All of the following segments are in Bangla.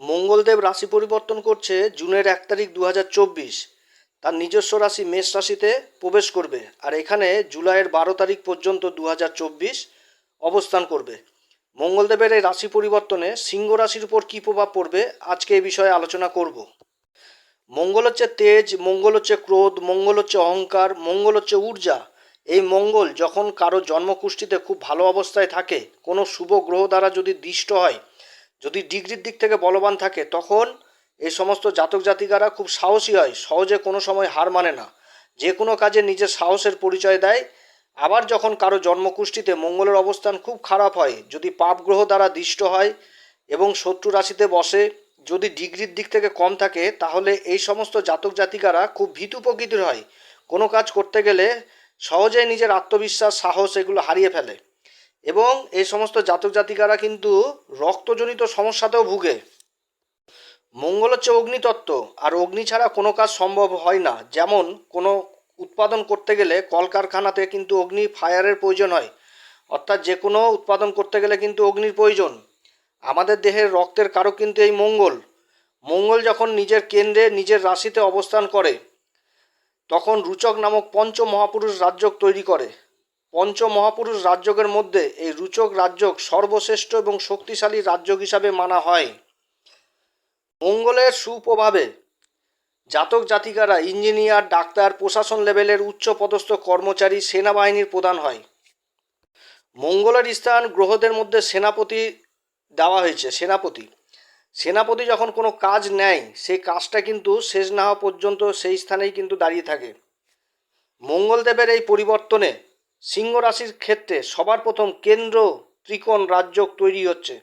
মঙ্গলদেব রাশি পরিবর্তন করছে জুনের এক তারিখ দু হাজার চব্বিশ। তার নিজস্ব রাশি মেষ রাশিতে প্রবেশ করবে আর এখানে জুলাইয়ের বারো তারিখ পর্যন্ত দু হাজার চব্বিশ অবস্থান করবে। মঙ্গলদেবের এই রাশি পরিবর্তনে সিংহ রাশির উপর কী প্রভাব পড়বে আজকে এই বিষয়ে আলোচনা করব। মঙ্গল হচ্ছে তেজ, মঙ্গল হচ্ছে ক্রোধ, মঙ্গল হচ্ছে অহংকার, মঙ্গল হচ্ছে ঊর্জা। এই মঙ্গল যখন কারও জন্মকুষ্ঠিতে খুব ভালো অবস্থায় থাকে, কোনো শুভ গ্রহ দ্বারা যদি দৃষ্ট হয় যদি ডিগ্রির দিক থেকে বলবান থাকে, তখন এই সমস্ত জাতক জাতিকারা খুব সাহসী হয়, সহজে কোনো সময় হার মানে না। যে কোনো কাজে নিজের সাহসের পরিচয় দেয়। আবার যখন কারও জন্মকুষ্ঠিতে মঙ্গলের অবস্থান খুব খারাপ হয়, যদি পাপ গ্রহ দ্বারা দৃষ্ট হয় এবং শত্রু রাশিতে বসে, যদি ডিগ্রির দিক থেকে কম থাকে, তাহলে এই সমস্ত জাতক জাতিকারা খুব ভীতু প্রকৃতির হয়। কোনো কাজ করতে গেলে সহজেই নিজের আত্মবিশ্বাস, সাহস এগুলো হারিয়ে ফেলে। এবং এই সমস্ত জাতক জাতিকারা কিন্তু রক্তজনিত সমস্যাতেও ভুগে। মঙ্গল হচ্ছে অগ্নিতত্ত্ব, আর অগ্নি ছাড়া কোনো কাজ সম্ভব হয় না। যেমন কোনো উৎপাদন করতে গেলে কলকারখানাতে কিন্তু অগ্নি ফায়ারের প্রয়োজন হয়, অর্থাৎ যে কোনো উৎপাদন করতে গেলে কিন্তু অগ্নির প্রয়োজন। আমাদের দেহের রক্তের কারও কিন্তু এই মঙ্গল। মঙ্গল যখন নিজের কেন্দ্রে, নিজের রাশিতে অবস্থান করে, তখন রুচক নামক পঞ্চ মহাপুরুষ রাজ্যক তৈরি করে। পঞ্চ মহাপুরুষ রাজ্যকের মধ্যে এই রুচক রাজ্যক সর্বশ্রেষ্ঠ এবং শক্তিশালী রাজ্যক হিসাবে মানা হয়। মঙ্গলের সুপ্রভাবে জাতক জাতিকারা, ইঞ্জিনিয়ার, ডাক্তার, প্রশাসন লেভেলের উচ্চপদস্থ কর্মচারী, সেনাবাহিনীর প্রধান হয়। মঙ্গলের স্থান গ্রহদের মধ্যে সেনাপতি দেওয়া হয়েছে, সেনাপতি। সেনাপতি যখন কোনো কাজ নেয় সেই কাজটা কিন্তু শেষ না হওয়া পর্যন্ত সেই স্থানেই কিন্তু দাঁড়িয়ে থাকে। মঙ্গলদেবের এই পরিবর্তনে সিংহ রাশির ক্ষেত্রে সবার প্রথম কেন্দ্র ত্রিকোণ রাজ্য তৈরি হচ্ছে।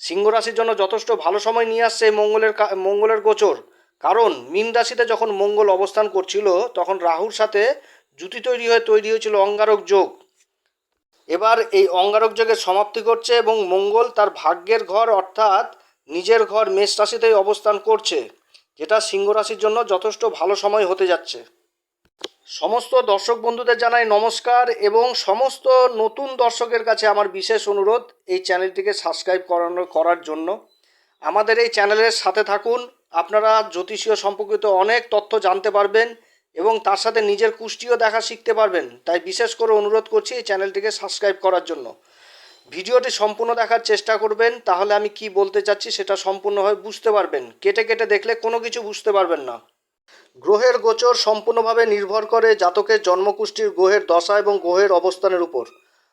সিংহ রাশির জন্য যথেষ্ট ভালো সময় নিয়ে আসছে মঙ্গলের মঙ্গলের গোচর। কারণ মীন রাশিতে যখন মঙ্গল অবস্থান করছিল, তখন রাহুর সাথে জুতি তৈরি হয়ে তৈরি হয়েছিল অঙ্গারক যোগ। এবার এই অঙ্গারক যোগের সমাপ্তি করছে এবং মঙ্গল তার ভাগ্যের ঘর অর্থাৎ নিজের ঘর মেষ রাশিতেই অবস্থান করছে, যেটা সিংহ রাশির জন্য যথেষ্ট ভালো সময় হতে যাচ্ছে। সমস্ত দর্শক বন্ধুদের জানাই নমস্কার এবং সমস্ত নতুন দর্শকের কাছে আমার বিশেষ অনুরোধ, এই চ্যানেলটিকে সাবস্ক্রাইব করানো, করার জন্য। আমাদের এই চ্যানেলের সাথে থাকুন, আপনারা জ্যোতিষীয় সম্পর্কিত অনেক তথ্য জানতে পারবেন এবং তার সাথে নিজের কুষ্টিও দেখা শিখতে পারবেন। তাই বিশেষ করে অনুরোধ করছি এই চ্যানেলটিকে সাবস্ক্রাইব করার জন্য। ভিডিওটি সম্পূর্ণ দেখার চেষ্টা করবেন, তাহলে আমি কি বলতে চাচ্ছি সেটা সম্পূর্ণভাবে বুঝতে পারবেন। কেটে কেটে দেখলে কোনো কিছু বুঝতে পারবেন না। গ্রহের গোচর সম্পূর্ণভাবে নির্ভর করে জাতকের জন্মকুষ্ঠির গ্রহের দশা এবং গ্রহের অবস্থানের উপর।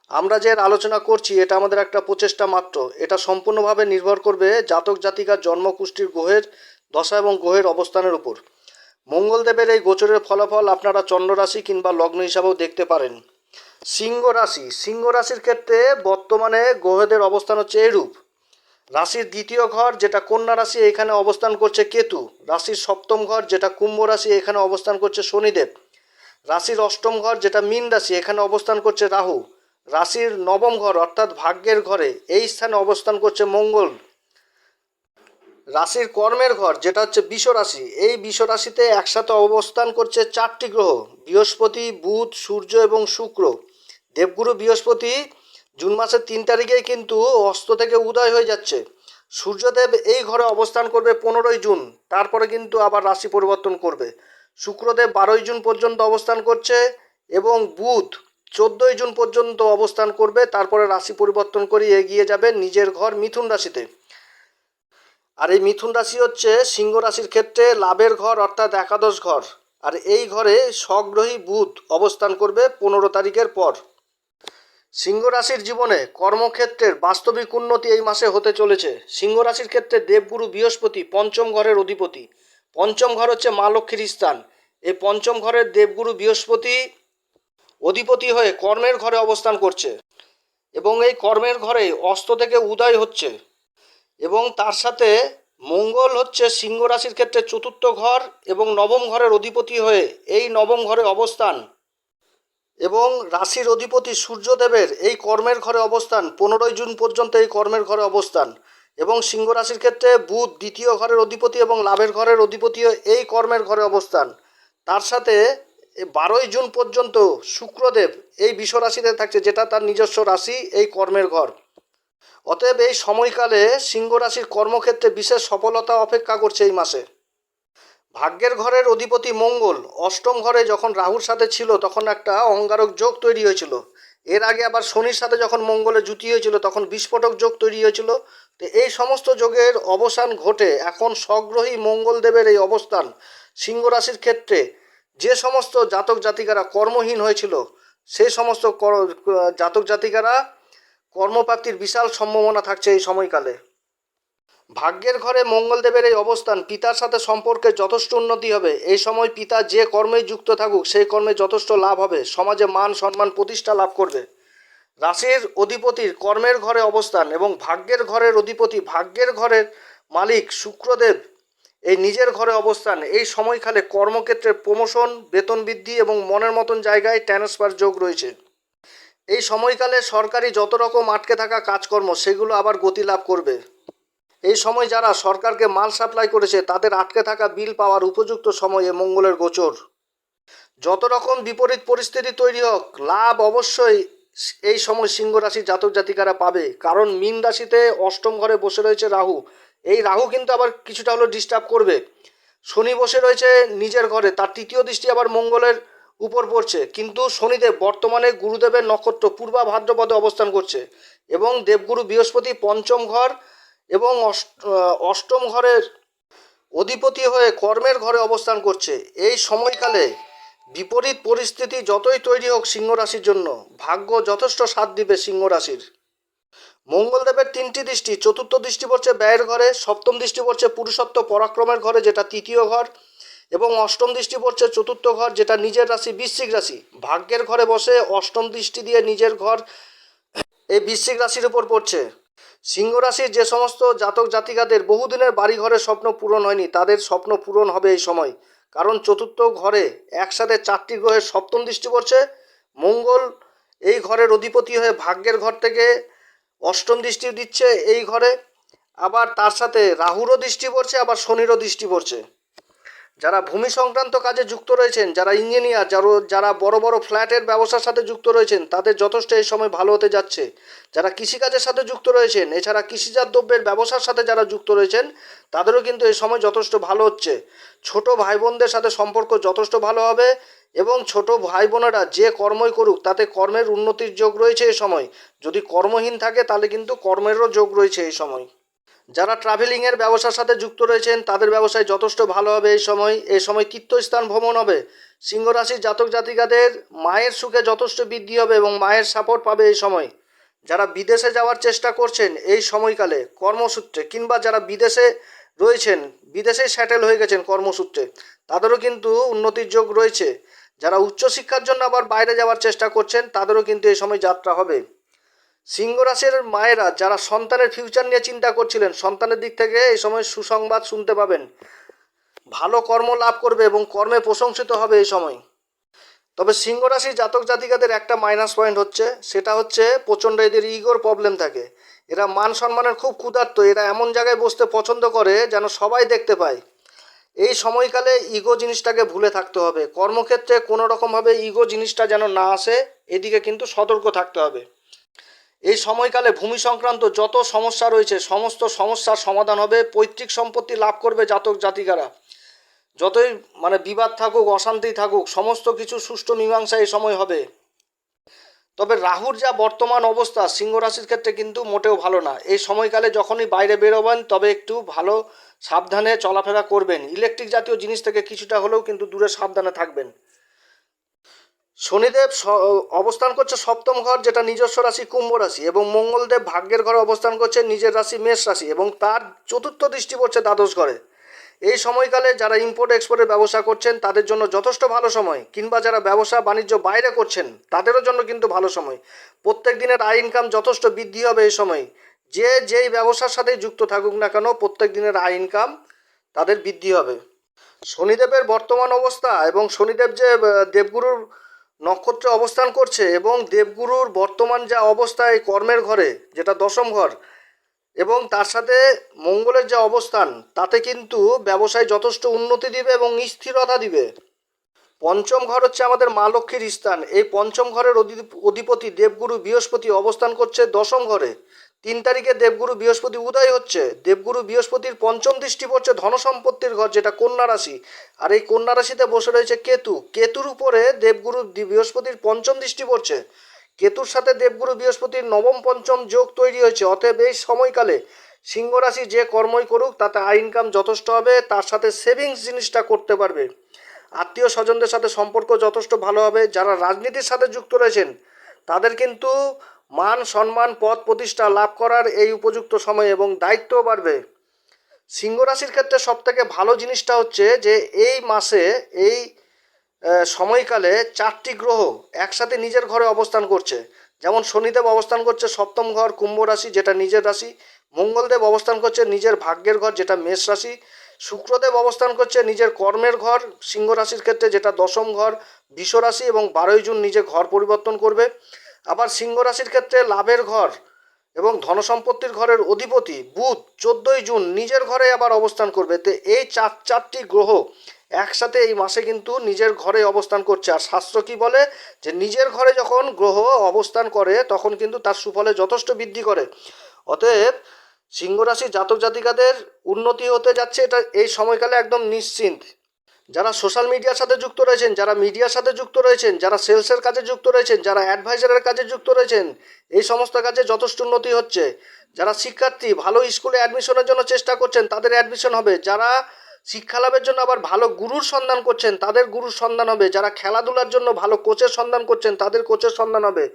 আমরা যে আলোচনা করছি, এটা আমাদের একটা প্রচেষ্টা মাত্র। এটা সম্পূর্ণভাবে নির্ভর করবে জাতক জাতিকার জন্মকুষ্ঠির গ্রহের দশা এবং গ্রহের অবস্থানের উপর। মঙ্গলদেবের এই গোচরের ফলাফল আপনারা চন্দ্ররাশি কিংবা লগ্ন হিসাবেও দেখতে পারেন। সিংহ রাশি। সিংহ রাশির ক্ষেত্রে বর্তমানে গ্রহদের অবস্থান হচ্ছে এরূপ। রাশির দ্বিতীয় ঘর যেটা কন্যা রাশি এখানে অবস্থান করছে কেতু। রাশির সপ্তম ঘর যেটা কুম্ভ রাশি এখানে অবস্থান করছে শনিদেব। রাশির অষ্টম ঘর যেটা মীন রাশি এখানে অবস্থান করছে রাহু। রাশির নবম ঘর অর্থাৎ ভাগ্যের ঘরে এই স্থানে অবস্থান করছে মঙ্গল। রাশির কর্মের ঘর যেটা হচ্ছে রাশি, এই রাশিতে একসাথে অবস্থান করছে চারটি গ্রহ, বৃহস্পতি, বুধ, সূর্য এবং শুক্র। দেবগুরু বৃহস্পতি জুন মাসের তিন তারিখেই কিন্তু অস্ত থেকে উদয় হয়ে যাচ্ছে। সূর্যদেব এই ঘরে অবস্থান করবে পনেরোই জুন, তারপরে কিন্তু আবার রাশি পরিবর্তন করবে। শুক্রদেব বারোই জুন পর্যন্ত অবস্থান করছে এবং বুধ চোদ্দোই জুন পর্যন্ত অবস্থান করবে, তারপরে রাশি পরিবর্তন করে এগিয়ে যাবে নিজের ঘর মিথুন রাশিতে। আর এই মিথুন রাশি হচ্ছে সিংহ রাশির ক্ষেত্রে লাভের ঘর অর্থাৎ একাদশ ঘর। আর এই ঘরে স্বগ্রহী বুধ অবস্থান করবে পনেরো তারিখের পর। সিংহ রাশির জীবনে কর্মক্ষেত্রের বাস্তবিক উন্নতি এই মাসে হতে চলেছে। সিংহ রাশির ক্ষেত্রে দেবগুরু বৃহস্পতি পঞ্চম ঘরের অধিপতি। পঞ্চম ঘর হচ্ছে মা লক্ষ্মীর স্থান। এই পঞ্চম ঘরের দেবগুরু বৃহস্পতি অধিপতি হয়ে কর্মের ঘরে অবস্থান করছে এবং এই কর্মের ঘরে অস্ত থেকে উদয় হচ্ছে এবং তার সাথে মঙ্গল হচ্ছে সিংহ রাশির ক্ষেত্রে চতুর্থ ঘর এবং নবম ঘরের অধিপতি হয়ে এই নবম ঘরে অবস্থান। এবং রাশির অধিপতি সূর্যদেবের এই কর্মের ঘরে অবস্থান, পনেরোই জুন পর্যন্ত এই কর্মের ঘরে অবস্থান। এবং সিংহ রাশির ক্ষেত্রে বুধ দ্বিতীয় ঘরের অধিপতি এবং লাভের ঘরের অধিপতিও এই কর্মের ঘরে অবস্থান। তার সাথে বারোই জুন পর্যন্ত শুক্রদেব এই বিশ্বরাশিতে থাকছে, যেটা তার নিজস্ব রাশি এই কর্মের ঘর। অতএব এই সময়কালে সিংহ রাশির কর্মক্ষেত্রে বিশেষ সফলতা অপেক্ষা করছে এই মাসে। ভাগ্যের ঘরের অধিপতি মঙ্গল অষ্টম ঘরে যখন রাহুর সাথে ছিল, তখন একটা অঙ্গারক যোগ তৈরি হয়েছিল। এর আগে আবার শনির সাথে যখন মঙ্গলের জুতি হয়েছিল, তখন বিস্ফোটক যোগ তৈরি হয়েছিল। তো এই সমস্ত যোগের অবসান ঘটে এখন স্বগ্রহী মঙ্গলদেবের এই অবস্থান সিংহ রাশির ক্ষেত্রে। যে সমস্ত জাতক জাতিকারা কর্মহীন হয়েছিল, সেই সমস্ত জাতক জাতিকারা কর্মপ্রাপ্তির বিশাল সম্ভাবনা থাকছে এই সময়কালে। ভাগ্যের ঘরে মঙ্গলদেবের এই অবস্থান, পিতার সাথে সম্পর্কে যথেষ্ট উন্নতি হবে। এই সময় পিতা যে কর্মেই যুক্ত থাকুক, সেই কর্মে যথেষ্ট লাভ হবে। সমাজে মান সম্মান প্রতিষ্ঠা লাভ করবে। রাশির অধিপতির কর্মের ঘরে অবস্থান এবং ভাগ্যের ঘরের অধিপতি, ভাগ্যের ঘরের মালিক শুক্রদেব, এই নিজের ঘরে অবস্থান। এই সময়কালে কর্মক্ষেত্রে প্রমোশন, বেতন বৃদ্ধি এবং মনের মতন জায়গায় ট্রান্সফার যোগ রয়েছে। এই সময়কালে সরকারি যত রকম আটকে থাকা কাজকর্ম, সেগুলো আবার গতি লাভ করবে। এই সময় যারা সরকারকে মাল সাপ্লাই করেছে, তাদের আটকে থাকা বিল পাওয়ার উপযুক্ত সময়ে মঙ্গলের গোচর। যত রকম বিপরীত পরিস্থিতি তৈরি হোক, লাভ অবশ্যই এই সময় সিংহ রাশির জাতক জাতিকারা পাবে। কারণ মীন রাশিতে অষ্টম ঘরে বসে রয়েছে রাহু। এই রাহু কিন্তু আবার কিছুটা হলো ডিস্টার্ব করবে। শনি বসে রয়েছে নিজের ঘরে, তার তৃতীয় দৃষ্টি আবার মঙ্গলের উপর পড়ছে। কিন্তু শনিদেব বর্তমানে গুরুদেবের নক্ষত্র পূর্বা ভাদ্রপদে অবস্থান করছে এবং দেবগুরু বৃহস্পতি পঞ্চম ঘর এবং অষ্ট- অষ্টম ঘরের অধিপতি হয়ে কর্মের ঘরে অবস্থান করছে। এই সময়কালে বিপরীত পরিস্থিতি যতই তৈরি হোক সিংহ রাশির জন্য, ভাগ্য যথেষ্ট সাথ দিবে সিংহ রাশির মঙ্গলদেবের তিনটি দৃষ্টি, চতুর্থ দৃষ্টি পড়ছে ব্যয়ের ঘরে, সপ্তম দৃষ্টি পড়ছে পুরুষত্ব পরাক্রমের ঘরে, যেটা তৃতীয় ঘর, এবং অষ্টম দৃষ্টি পড়ছে চতুর্থ ঘর, যেটা নিজের রাশি, বৃশ্চিক রাশি। ভাগ্যের ঘরে বসে অষ্টম দৃষ্টি দিয়ে নিজের ঘর এই বৃশ্চিক রাশির উপর পড়ছে। সিংহ রাশির যে সমস্ত জাতক জাতিকাদের বহুদিনের বাড়িঘরের স্বপ্ন পূরণ হয়নি, তাদের স্বপ্ন পূরণ হবে এই সময়। কারণ চতুর্থ ঘরে একসাথে চারটি গ্রহের সপ্তম দৃষ্টি পড়ছে। মঙ্গল এই ঘরের অধিপতি হয়ে ভাগ্যের ঘর থেকে অষ্টম দৃষ্টি দিচ্ছে এই ঘরে। আবার তার সাথে রাহুরও দৃষ্টি পড়ছে, আবার শনিরও দৃষ্টি পড়ছে। যারা ভূমি সংক্রান্ত কাজে যুক্ত রয়েছেন, যারা ইঞ্জিনিয়ার, যারা যারা বড় বড় ফ্ল্যাটের ব্যবসার সাথে যুক্ত রয়েছেন, তাদের যথেষ্ট এই সময় ভালো হতে যাচ্ছে। যারা কৃষিকাজের সাথে যুক্ত রয়েছেন, এছাড়া কৃষিজাত দ্রব্যের ব্যবসার সাথে যারা যুক্ত রয়েছেন, তাদেরও কিন্তু এই সময় যথেষ্ট ভালো হচ্ছে। ছোট ভাই বোনদের সাথে সম্পর্ক যথেষ্ট ভালো হবে এবং ছোট ভাই বোনেরা যে কর্মই করুক, তাতে কর্মের উন্নতির যোগ রয়েছে এই সময়। যদি কর্মহীন থাকে, তাহলে কিন্তু কর্মেরও যোগ রয়েছে এই সময়। যারা ট্রাভেলিংয়ের ব্যবসার সাথে যুক্ত রয়েছেন, তাদের ব্যবসায় যথেষ্ট ভালো হবে এই সময়। এই সময় তীর্থস্থান ভ্রমণ হবে। সিংহ রাশির জাতক জাতিকাদের মায়ের সুখে যথেষ্ট বৃদ্ধি হবে এবং মায়ের সাপোর্ট পাবে এই সময়। যারা বিদেশে যাওয়ার চেষ্টা করছেন এই সময়কালে, কর্মসূত্রে কিংবা যারা বিদেশে রয়েছেন, বিদেশে স্যাটেল হয়ে গেছেন কর্মসূত্রে, তাদেরও কিন্তু উন্নতির যোগ রয়েছে। যারা উচ্চশিক্ষার জন্য আবার বাইরে যাওয়ার চেষ্টা করছেন, তাদেরও কিন্তু এই সময় যাত্রা হবে। সিংহ রাশির মায়েরা যারা সন্তানের ফিউচার নিয়ে চিন্তা করছিলেন, সন্তানের দিক থেকে এই সময় সুসংবাদ শুনতে পাবেন। ভালো কর্ম লাভ করবে এবং কর্মে প্রশংসিত হবে এই সময়। তবে সিংহ রাশির জাতক জাতিকাদের একটা মাইনাস পয়েন্ট হচ্ছে, সেটা হচ্ছে প্রচণ্ড এদের ইগোর প্রবলেম থাকে। এরা মান সম্মানের খুব ক্ষুধার্ত, এরা এমন জায়গায় বসতে পছন্দ করে যেন সবাই দেখতে পায়। এই সময়কালে ইগো জিনিসটাকে ভুলে থাকতে হবে। কর্মক্ষেত্রে কোনো রকমভাবে ইগো জিনিসটা যেন না আসে, এদিকে কিন্তু সতর্ক থাকতে হবে। এই সময়কালে ভূমি সংক্রান্ত যত সমস্যা রয়েছে, সমস্ত সমস্যার সমাধান হবে, পৈতৃক সম্পত্তি লাভ করবে জাতক জাতিকারা। যতই মানে বিবাদ থাকুক, অশান্তি থাকুক, সমস্ত কিছু সুষ্ঠু মীমাংসা এই সময় হবে। তবে রাহুর যা বর্তমান অবস্থা, সিংহ রাশির ক্ষেত্রে কিন্তু মোটেও ভালো না। এই সময়কালে যখনই বাইরে বেরোবেন, তবে একটু ভালো সাবধানে চলাফেরা করবেন। ইলেকট্রিক জাতীয় জিনিস থেকে কিছুটা হলেও কিন্তু দূরে সাবধানে থাকবেন। শনিদেব অবস্থান করছে সপ্তম ঘর, যেটা নিজস্ব রাশি কুম্ভ রাশি, এবং মঙ্গলদেব ভাগ্যের ঘরে অবস্থান করছে নিজের রাশি মেষ রাশি, এবং তার চতুর্থ দৃষ্টি পড়ছে দ্বাদশ ঘরে। এই সময়কালে যারা ইম্পোর্ট এক্সপোর্টের ব্যবসা করছেন, তাদের জন্য যথেষ্ট ভালো সময়, কিংবা যারা ব্যবসা বাণিজ্য বাইরে করছেন, তাদেরও জন্য কিন্তু ভালো সময়। প্রত্যেক দিনের আয় ইনকাম যথেষ্ট বৃদ্ধি হবে এই সময়। যে যেই ব্যবসার সাথে যুক্ত থাকুক না কেন, প্রত্যেক দিনের আয় ইনকাম তাদের বৃদ্ধি হবে। শনিদেবের বর্তমান অবস্থা, এবং শনিদেব যে দেবগুরুর নক্ষত্রে অবস্থান করছে এবং দেবগুরুর বর্তমান যা অবস্থা এই কর্মের ঘরে, যেটা দশম ঘর, এবং তার সাথে মঙ্গলের যে অবস্থান, তাতে কিন্তু ব্যবসায় যথেষ্ট উন্নতি দিবে এবং স্থিরতা দিবে। পঞ্চম ঘর হচ্ছে আমাদের মা লক্ষ্মীর স্থান। এই পঞ্চম ঘরের অধি- অধিপতি দেবগুরু বৃহস্পতি অবস্থান করছে দশম ঘরে। তিন তারিখে দেবগুরু বৃহস্পতি উদয় হচ্ছে। দেবগুরু বৃহস্পতির পঞ্চম দৃষ্টি পড়ছে ধনসম্পত্তির ঘর, যেটা কন্যা রাশি। আর এই কন্যা রাশিতে বসে রয়েছে কেতু। কেতুর উপরে দেবগুরু বৃহস্পতির পঞ্চম দৃষ্টি পড়ছে। কেতুর সাথে দেবগুরু বৃহস্পতির নবম, পঞ্চম যোগ তৈরি হয়েছে। অতএব এই সময়কালে সিংহ রাশি যে কর্মই করুক, তাতে আয় ইনকাম যথেষ্ট হবে, তার সাথে সেভিংস জিনিসটা করতে পারবে। আত্মীয় স্বজনদের সাথে সম্পর্ক যথেষ্ট ভালো হবে। যারা রাজনীতির সাথে যুক্ত রয়েছেন, তাদের কিন্তু মান, সম্মান, পদ প্রতিষ্ঠা লাভ করার এই উপযুক্ত সময় এবং দায়িত্বও বাড়বে। সিংহ রাশির ক্ষেত্রে সব থেকে ভালো জিনিসটা হচ্ছে যে এই মাসে, এই সময়কালে চারটি গ্রহ একসাথে নিজের ঘরে অবস্থান করছে। যেমন শনিদেব অবস্থান করছে সপ্তম ঘর, কুম্ভ রাশি যেটা নিজের রাশি, মঙ্গলদেব অবস্থান করছে নিজের ভাগ্যের ঘর যেটা মেষ রাশি, শুক্রদেব অবস্থান করছে নিজের কর্মের ঘর, সিংহ রাশির ক্ষেত্রে যেটা দশম ঘর, বিষ রাশি এবং বারোই জুন নিজে ঘর পরিবর্তন করবে। আবার সিংহ রাশির ক্ষেত্রে লাভের ঘর এবং ধনসম্পত্তির ঘরের অধিপতি বুধ চোদ্দোই জুন নিজের ঘরে আবার অবস্থান করবে। তো এই চার, চারটি গ্রহ একসাথে এই মাসে কিন্তু নিজের ঘরে অবস্থান করছে। আর শাস্ত্র কি বলে? যে নিজের ঘরে যখন গ্রহ অবস্থান করে, তখন কিন্তু তার সুফলে যথেষ্ট বৃদ্ধি করে। অতএব সিংহ রাশি জাতক জাতিকাদের উন্নতি হতে যাচ্ছে। এটা এই সময়কালে একদম নিশ্চিন্ত। যারা সোশ্যাল মিডিয়ার সাথে যুক্ত রয়েছেন, যারা মিডিয়ার সাথে যুক্ত রয়েছেন, যারা সেলসের কাজে যুক্ত রয়েছেন, যারা অ্যাডভাইজারের কাজে যুক্ত রয়েছেন, এই সমস্ত কাজে যথেষ্ট উন্নতি হচ্ছে। যারা শিক্ষার্থী, ভালো স্কুলে অ্যাডমিশনের জন্য চেষ্টা করছেন, তাদের অ্যাডমিশন হবে। যারা শিক্ষা লাভের জন্য আবার ভালো গুরুর সন্ধান করছেন, তাদের গুরুর সন্ধান হবে। যারা খেলাধুলার জন্য ভালো কোচের সন্ধান করছেন, তাদের কোচের সন্ধান হবে।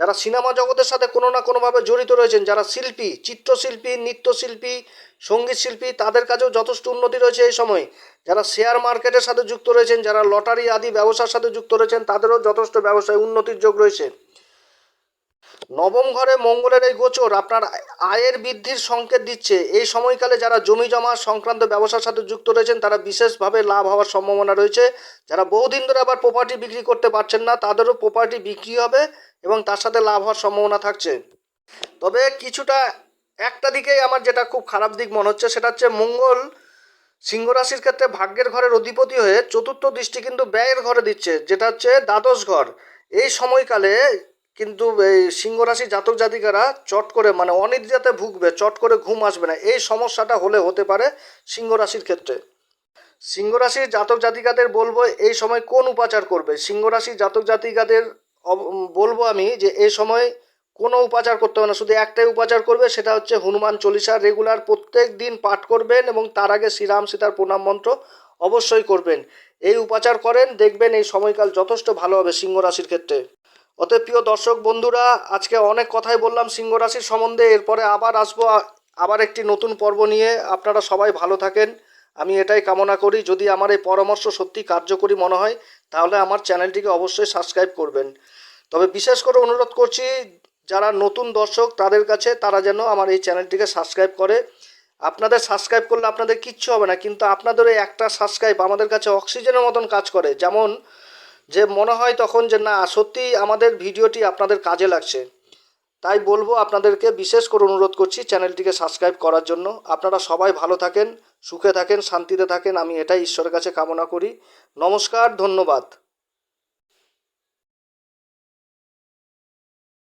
যারা সিনেমা জগতের সাথে কোনো না কোনোভাবে জড়িত রয়েছেন, যারা শিল্পী, চিত্রশিল্পী, নৃত্যশিল্পী সংগীত শিল্পী তাদের কাছেও যথেষ্ট উন্নতি রয়েছে এই সময়। যারা শেয়ার মার্কেটের সাথে যুক্ত রয়েছেন, যারা লটারি আদি ব্যবসার সাথে যুক্ত রয়েছেন, তাদেরও যথেষ্ট ব্যবসায় উন্নতির যোগ রয়েছে। নবম ঘরে মঙ্গলের এই গোচর, আপনার আয়ের বৃদ্ধির সংকেত দিচ্ছে। এই সময়কালে যারা জমি জমা সংক্রান্ত ব্যবসার সাথে যুক্ত রয়েছেন, তারা বিশেষভাবে লাভ হওয়ার সম্ভাবনা রয়েছে। যারা বহুদিন ধরে আবার প্রপার্টি বিক্রি করতে পারছেন না, তাদেরও প্রপার্টি বিক্রি হবে এবং তার সাথে লাভ হওয়ার সম্ভাবনা থাকছে। তবে কিছুটা, একটা দিকেই আমার যেটা খুব খারাপ দিক মনে হচ্ছে, সেটা হচ্ছে মঙ্গল সিংহ রাশির ক্ষেত্রে ভাগ্যের ঘরের অধিপতি হয়ে চতুর্থ দৃষ্টি কিন্তু ব্যয়ের ঘরে দিচ্ছে, যেটা হচ্ছে দ্বাদশ ঘর। এই সময়কালে কিন্তু এই সিংহ জাতক জাতিকারা চট করে মানে অনিদ্রাতে ভুগবে, চট করে ঘুম আসবে না। এই সমস্যাটা হলে হতে পারে সিংহ রাশির ক্ষেত্রে। সিংহ রাশির জাতক জাতিকাদের বলব, এই সময় কোন উপাচার করবে? সিংহ রাশির জাতক জাতিকাদের বলব আমি যে এই সময় কোনো উপাচার করতে হবে না। শুধু একটাই উপাচার করবে, সেটা হচ্ছে হনুমান চল্লিশা রেগুলার প্রত্যেক দিন পাঠ করবেন এবং তার আগে শ্রীরাম সীতার প্রণাম মন্ত্র অবশ্যই করবেন। এই উপাচার করেন, দেখবেন এই সময়কাল যথেষ্ট ভালো হবে সিংহ রাশির ক্ষেত্রে। অতএব প্রিয় দর্শক বন্ধুরা, আজকে অনেক কথাই বললাম সিংহ রাশির সম্বন্ধে, এরপরে আবার আসব আবার একটি নতুন পর্ব নিয়ে। আপনারা সবাই ভালো থাকেন। আমি এটাই কামনা করি, যদি আমার এই পরামর্শ সত্যি কার্যকরী মনে হয়, তাহলে আমার চ্যানেলটিকে অবশ্যই সাবস্ক্রাইব করবেন। তবে বিশেষ করে অনুরোধ করছি যারা নতুন দর্শক, তাদের কাছে তারা যেন আমার এই চ্যানেলটিকে সাবস্ক্রাইব করে। আপনাদের সাবস্ক্রাইব করলে আপনাদের কিচ্ছু হবে না, কিন্তু আপনাদের এই একটা সাবস্ক্রাইব আমাদের কাছে অক্সিজেনের মতন কাজ করে। যেমন যে মনে হয় তখন যে, না সত্যি আমাদের ভিডিওটি আপনাদের কাজে লাগছে। তাই বলব, আপনাদেরকে বিশেষ করে অনুরোধ করছি চ্যানেলটিকে সাবস্ক্রাইব করার জন্য। আপনারা সবাই ভালো থাকেন, সুখে থাকেন, শান্তিতে থাকেন। আমি এটাই ঈশ্বরের কাছে কামনা করি। নমস্কার, ধন্যবাদ।